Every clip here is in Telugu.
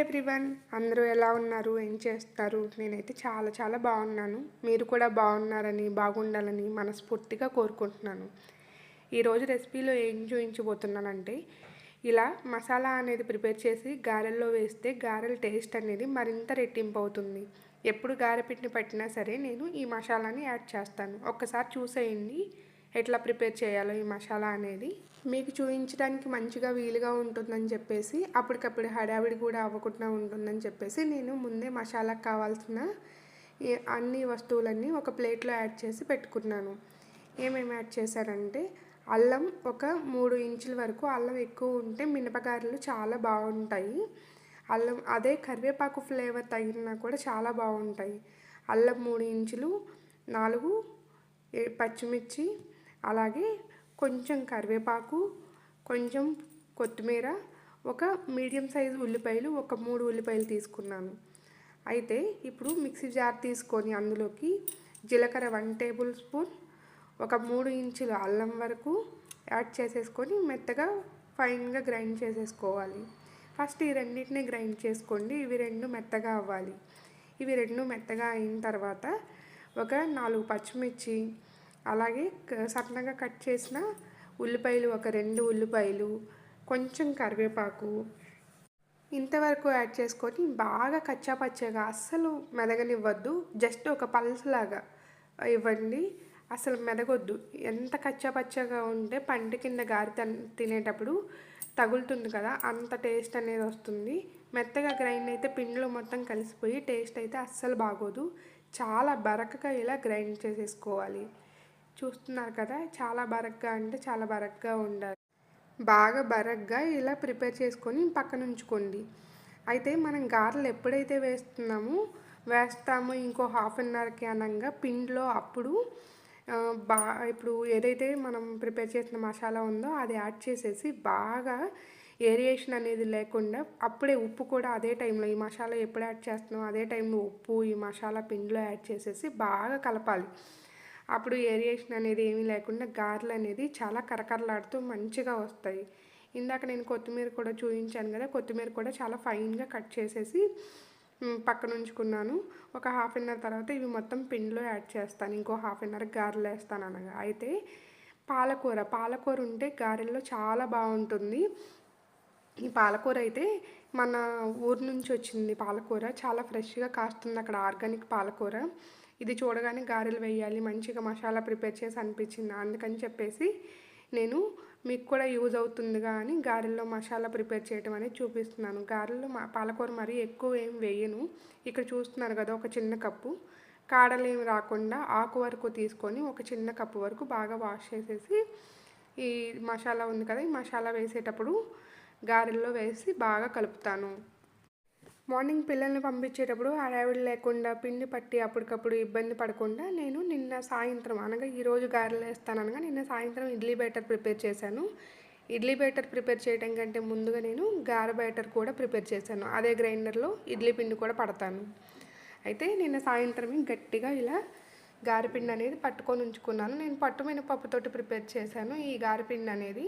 ఎవ్రీవన్ అందరూ ఎలా ఉన్నారు? ఏం చేస్తారు? నేనైతే చాలా చాలా బాగున్నాను. మీరు కూడా బాగున్నారని బాగుండాలని మనస్ఫూర్తిగా కోరుకుంటున్నాను. ఈరోజు రెసిపీలో ఏం చూపించబోతున్నానంటే ఇలా మసాలా అనేది ప్రిపేర్ చేసి గారెల్లో వేస్తే గారెల టేస్ట్ అనేది మరింత రెట్టింపు అవుతుంది. ఎప్పుడు గారె పిండి పట్టినా సరే నేను ఈ మసాలాని యాడ్ చేస్తాను. ఒక్కసారి చూసేయండి. ఎట్లా ప్రిపేర్ చేయాలో ఈ మసాలా అనేది. మీకు చూపించడానికి మంచిగా వీలుగా ఉంటుందని చెప్పేసి అప్పటికప్పుడు హడావిడి కూడా అవ్వకుండా ఉంటుందని చెప్పేసి నేను ముందే మసాలాకు కావాల్సిన అన్ని వస్తువులన్నీ ఒక ప్లేట్లో యాడ్ చేసి పెట్టుకున్నాను. ఏమేమి యాడ్ చేశారంటే అల్లం ఒక మూడు ఇంచుల వరకు అల్లం ఎక్కువ ఉంటే మినపగారెలు చాలా బాగుంటాయి. అల్లం అదే కరివేపాకు ఫ్లేవర్ తగిలినా కూడా చాలా బాగుంటాయి. అల్లం మూడు ఇంచులు నాలుగు పచ్చిమిర్చి అలాగే కొంచెం కరివేపాకు కొంచెం కొత్తిమీర ఒక మీడియం సైజు ఉల్లిపాయలు ఒక మూడు ఉల్లిపాయలు తీసుకున్నాను. అయితే ఇప్పుడు మిక్సీ జార్ తీసుకొని అందులోకి జీలకర్ర వన్ టేబుల్ స్పూన్ ఒక మూడు ఇంచుల అల్లం వరకు యాడ్ చేసేసుకొని మెత్తగా ఫైన్గా గ్రైండ్ చేసేసుకోవాలి. ఫస్ట్ ఈ రెండింటిని గ్రైండ్ చేసుకోండి. ఇవి రెండు మెత్తగా అవ్వాలి. ఇవి రెండు మెత్తగా అయిన తర్వాత ఒక నాలుగు పచ్చిమిర్చి అలాగే సన్నగా కట్ చేసిన ఉల్లిపాయలు ఒక రెండు ఉల్లిపాయలు కొంచెం కరివేపాకు ఇంతవరకు యాడ్ చేసుకొని బాగా కచ్చాపచ్చగా అస్సలు మెదగనివ్వద్దు. జస్ట్ ఒక పల్స్ లాగా ఇవ్వండి. అసలు మెదగొద్దు. ఎంత కచ్చాపచ్చగా ఉంటే పంట కింద గారి తినేటప్పుడు తగులుతుంది కదా అంత టేస్ట్ అనేది వస్తుంది. మెత్తగా గ్రైండ్ అయితే పిండిలో మొత్తం కలిసిపోయి టేస్ట్ అయితే అస్సలు బాగోదు. చాలా బరకగా ఇలా గ్రైండ్ చేసేసుకోవాలి. చూస్తున్నారు కదా చాలా బరగ్గా అంటే చాలా బరగ్గా ఉండాలి. బాగా బరగ్గా ఇలా ప్రిపేర్ చేసుకొని పక్కన ఉంచుకోండి. అయితే మనం గారెలు ఎప్పుడైతే వేస్తున్నామో వేస్తామో ఇంకో హాఫ్ అన్ అవర్కి అనగా పిండిలో అప్పుడు బా ఇప్పుడు ఏదైతే మనం ప్రిపేర్ చేసిన మసాలా ఉందో అది యాడ్ చేసేసి బాగా ఏరియేషన్ అనేది లేకుండా అప్పుడే ఉప్పు కూడా అదే టైంలో ఈ మసాలా ఎప్పుడు యాడ్ చేస్తున్నాం అదే టైంలో ఉప్పు ఈ మసాలా పిండిలో యాడ్ చేసేసి బాగా కలపాలి. అప్పుడు ఏరియేషన్ అనేది ఏమీ లేకుండా గారెలు అనేది చాలా కరకరలాడుతూ మంచిగా వస్తాయి. ఇందాక నేను కొత్తిమీర కూడా చూపించాను కదా కొత్తిమీర కూడా చాలా ఫైన్గా కట్ చేసేసి పక్కన ఉంచుకున్నాను. ఒక హాఫ్ అన్ అవర్ తర్వాత ఇవి మొత్తం పిండిలో యాడ్ చేస్తాను. ఇంకో హాఫ్ అన్ అవర్ గారెలు వేస్తాను అనగా అయితే పాలకూర పాలకూర ఉంటే గారెల్లో చాలా బాగుంటుంది. ఈ పాలకూర అయితే మన ఊరు నుంచి వచ్చింది పాలకూర. చాలా ఫ్రెష్గా కాస్తుంది అక్కడ ఆర్గానిక్ పాలకూర. ఇది చూడగానే గారెలు వేయాలి మంచిగా మసాలా ప్రిపేర్ చేసి అనిపించింది. అందుకని చెప్పేసి నేను మీకు కూడా యూజ్ అవుతుందిగా అని గారెల్లో మసాలా ప్రిపేర్ చేయడం అనేది చూపిస్తున్నాను. గారెల్లో మా పాలకూర మరీ ఎక్కువ ఏం వేయను. ఇక్కడ చూస్తున్నారు కదా ఒక చిన్న కప్పు. కాడలు ఏమి రాకుండా ఆకు వరకు తీసుకొని ఒక చిన్న కప్పు వరకు బాగా వాష్ చేసేసి ఈ మసాలా ఉంది కదా ఈ మసాలా వేసేటప్పుడు గారెల్లో వేసి బాగా కలుపుతాను. మార్నింగ్ పిల్లల్ని పంపించేటప్పుడు హడావిడి లేకుండా పిండి పట్టి అప్పటికప్పుడు ఇబ్బంది పడకుండా నేను నిన్న సాయంత్రం అనగా ఈరోజు గారెలు వేస్తాను అనగా నిన్న సాయంత్రం ఇడ్లీ బ్యాటర్ ప్రిపేర్ చేశాను. ఇడ్లీ బ్యాటర్ ప్రిపేర్ చేయడం కంటే ముందుగా నేను గారె బ్యాటర్ కూడా ప్రిపేర్ చేశాను. అదే గ్రైండర్లో ఇడ్లీ పిండి కూడా పడతాను. అయితే నిన్న సాయంత్రం గట్టిగా ఇలా గారెపిండి అనేది పట్టుకొని ఉంచుకున్నాను. నేను పట్టు మినపప్పుతోటి ప్రిపేర్ చేశాను. ఈ గారెపిండి అనేది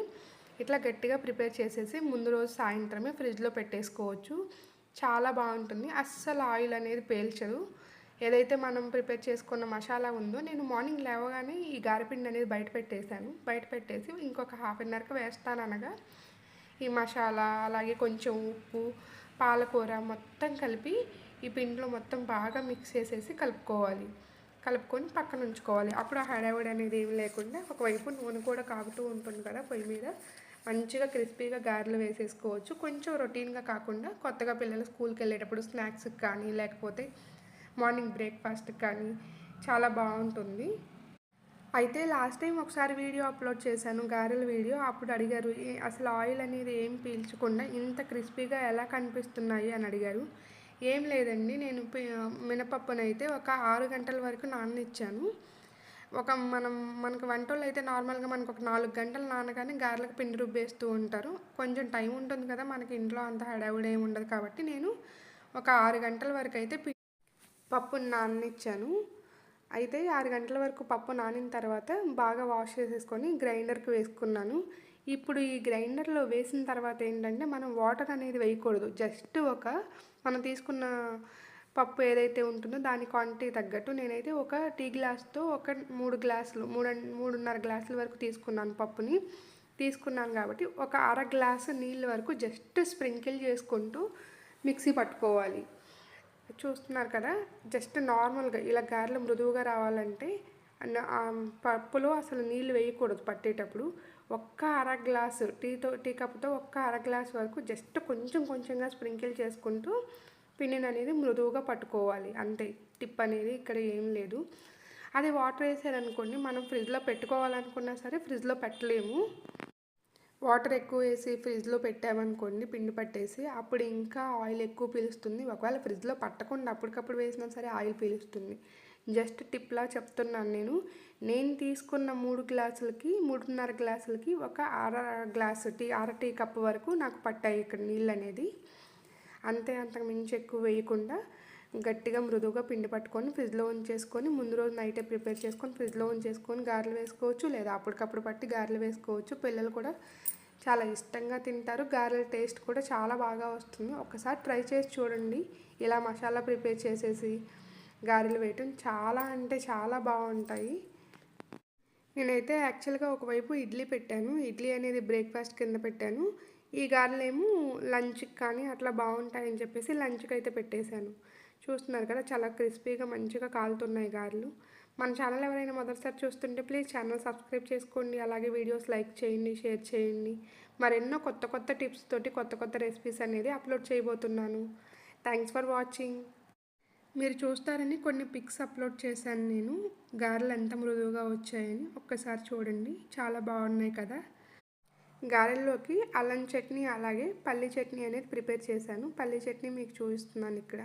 ఇట్లా గట్టిగా ప్రిపేర్ చేసేసి ముందు రోజు సాయంత్రమే ఫ్రిడ్జ్లో పెట్టేసుకోవచ్చు. చాలా బాగుంటుంది. అస్సలు ఆయిల్ అనేది పేల్చదు. ఏదైతే మనం ప్రిపేర్ చేసుకున్న మసాలా ఉందో నేను మార్నింగ్ లేవగానే ఈ గారెపిండి అనేది బయట పెట్టేశాను. బయట పెట్టేసి ఇంకొక హాఫ్ అన్ అవర్కి వేస్తాను అనగా ఈ మసాలా అలాగే కొంచెం ఉప్పు పాలకూర మొత్తం కలిపి ఈ పిండిలో మొత్తం బాగా మిక్స్ చేసేసి కలుపుకోవాలి. కలుపుకొని పక్కన ఉంచుకోవాలి. అప్పుడు ఆ హడావిడి అనేది ఏమి లేకుండా ఒకవైపు నూనె కూడా కాగుతూ ఉంటుంది కదా పొయ్యి మీద. మంచిగా క్రిస్పీగా గారెలు వేసేసుకోవచ్చు. కొంచెం రొటీన్గా కాకుండా కొత్తగా పిల్లలు స్కూల్కి వెళ్ళేటప్పుడు స్నాక్స్కి కానీ లేకపోతే మార్నింగ్ బ్రేక్ఫాస్ట్కి కానీ చాలా బాగుంటుంది. అయితే లాస్ట్ టైం ఒకసారి వీడియో అప్లోడ్ చేశాను గారెల వీడియో. అప్పుడు అడిగారు అసలు ఆయిల్ అనేది ఏం పీల్చకుండా ఇంత క్రిస్పీగా ఎలా కనిపిస్తున్నాయి? అని అడిగారు. ఏం లేదండి నేను పి- మినపప్పునైతే ఒక ఆరు గంటల వరకు నాననిచ్చాను. ఒక మనం మనకు వంటలు అయితే నార్మల్గా మనకు ఒక నాలుగు గంటలు నానగానే గారెలకు పిండి రుబ్బేస్తూ ఉంటారు. కొంచెం టైం ఉంటుంది కదా మనకి ఇంట్లో అంత హడావుడి ఏమి ఉండదు కాబట్టి నేను ఒక ఆరు గంటల వరకు అయితే పి- పప్పుని నాననిచ్చాను అయితే ఆరు గంటల వరకు పప్పు నానిన తర్వాత బాగా వాష్ చేసేసుకొని గ్రైండర్కి వేసుకున్నాను. ఇప్పుడు ఈ గ్రైండర్లో వేసిన తర్వాత ఏంటంటే మనం వాటర్ అనేది వేయకూడదు. జస్ట్ ఒక మనం తీసుకున్న పప్పు ఏదైతే ఉంటుందో దాని క్వాంటిటీ తగ్గట్టు నేనైతే ఒక టీ గ్లాస్తో ఒక మూడు గ్లాసులు మూడు మూడున్నర గ్లాసుల వరకు తీసుకున్నాను పప్పుని. తీసుకున్నాను కాబట్టి ఒక అర గ్లాసు నీళ్ళ వరకు జస్ట్ స్ప్రింకిల్ చేసుకుంటూ మిక్సీ పట్టుకోవాలి. చూస్తున్నారు కదా జస్ట్ నార్మల్గా ఇలా గారెలు మృదువుగా రావాలంటే పప్పులో అసలు నీళ్ళు వేయకూడదు పట్టేటప్పుడు. ఒక్క అర గ్లాసు టీతో టీ కప్తో ఒక్క అర గ్లాస్ వరకు జస్ట్ కొంచెం కొంచెంగా స్ప్రింకిల్ చేసుకుంటూ పిండిని అనేది మృదువుగా పట్టుకోవాలి. అంతే. టిప్ అనేది ఇక్కడ ఏం లేదు. అది వాటర్ వేసారనుకోండి మనం ఫ్రిడ్జ్లో పెట్టుకోవాలనుకున్నా సరే ఫ్రిడ్జ్లో పెట్టలేము. వాటర్ ఎక్కువ వేసి ఫ్రిడ్జ్లో పెట్టామనుకోండి పిండి పట్టేసి అప్పుడు ఇంకా ఆయిల్ ఎక్కువ పీలుస్తుంది. ఒకవేళ ఫ్రిడ్జ్లో పట్టకుండా అప్పటికప్పుడు వేసినా సరే ఆయిల్ పీలుస్తుంది. జస్ట్ టిప్లా చెప్తున్నాను నేను. నేను తీసుకున్న మూడు గ్లాసులకి మూడున్నర గ్లాసులకి ఒక అర గ్లాసు టీ అర టీ కప్ వరకు నాకు పట్టాయి ఇక్కడ నీళ్ళు అనేది అంతే అంతకు మించి ఎక్కువ వేయకుండా గట్టిగా మృదువుగా పిండి పట్టుకొని ఫ్రిడ్జ్లో ఉంచేసుకొని ముందు రోజు నైటే ప్రిపేర్ చేసుకొని ఫ్రిడ్జ్లో ఉంచేసుకొని గారెలు వేసుకోవచ్చు లేదా అప్పటికప్పుడు పట్టి గారెలు వేసుకోవచ్చు. పిల్లలు కూడా చాలా ఇష్టంగా తింటారు. గారెల టేస్ట్ కూడా చాలా బాగా వస్తుంది. ఒకసారి ట్రై చేసి చూడండి. ఇలా మసాలా ప్రిపేర్ చేసేసి గారెలు వేయటం చాలా అంటే చాలా బాగుంటాయి. నేనైతే యాక్చువల్గా ఒకవైపు ఇడ్లీ పెట్టాను. ఇడ్లీ అనేది బ్రేక్ఫాస్ట్ కింద పెట్టాను. ఈ గారెలేమో లంచ్కి కానీ అట్లా బాగుంటాయని చెప్పేసి లంచ్కి అయితే పెట్టేశాను. చూస్తున్నారు కదా చాలా క్రిస్పీగా మంచిగా కాలుతున్నాయి గారెలు. మన ఛానల్ ఎవరైనా మొదటిసారి చూస్తుంటే ప్లీజ్ ఛానల్ సబ్స్క్రైబ్ చేసుకోండి అలాగే వీడియోస్ లైక్ చేయండి షేర్ చేయండి. మరెన్నో కొత్త కొత్త టిప్స్ తోటి కొత్త కొత్త రెసిపీస్ అనేది అప్లోడ్ చేయబోతున్నాను. Thanks for watching. మీరు చూస్తారని కొన్ని పిక్స్ అప్లోడ్ చేశాను నేను. గారెలు ఎంత మృదువుగా వచ్చాయని ఒక్కసారి చూడండి. చాలా బాగున్నాయి కదా. గారెల్లోకి అల్లం చట్నీ అలాగే పల్లీ చట్నీ అనేది ప్రిపేర్ చేశాను. పల్లీ చట్నీ మీకు చూపిస్తున్నాను ఇక్కడ.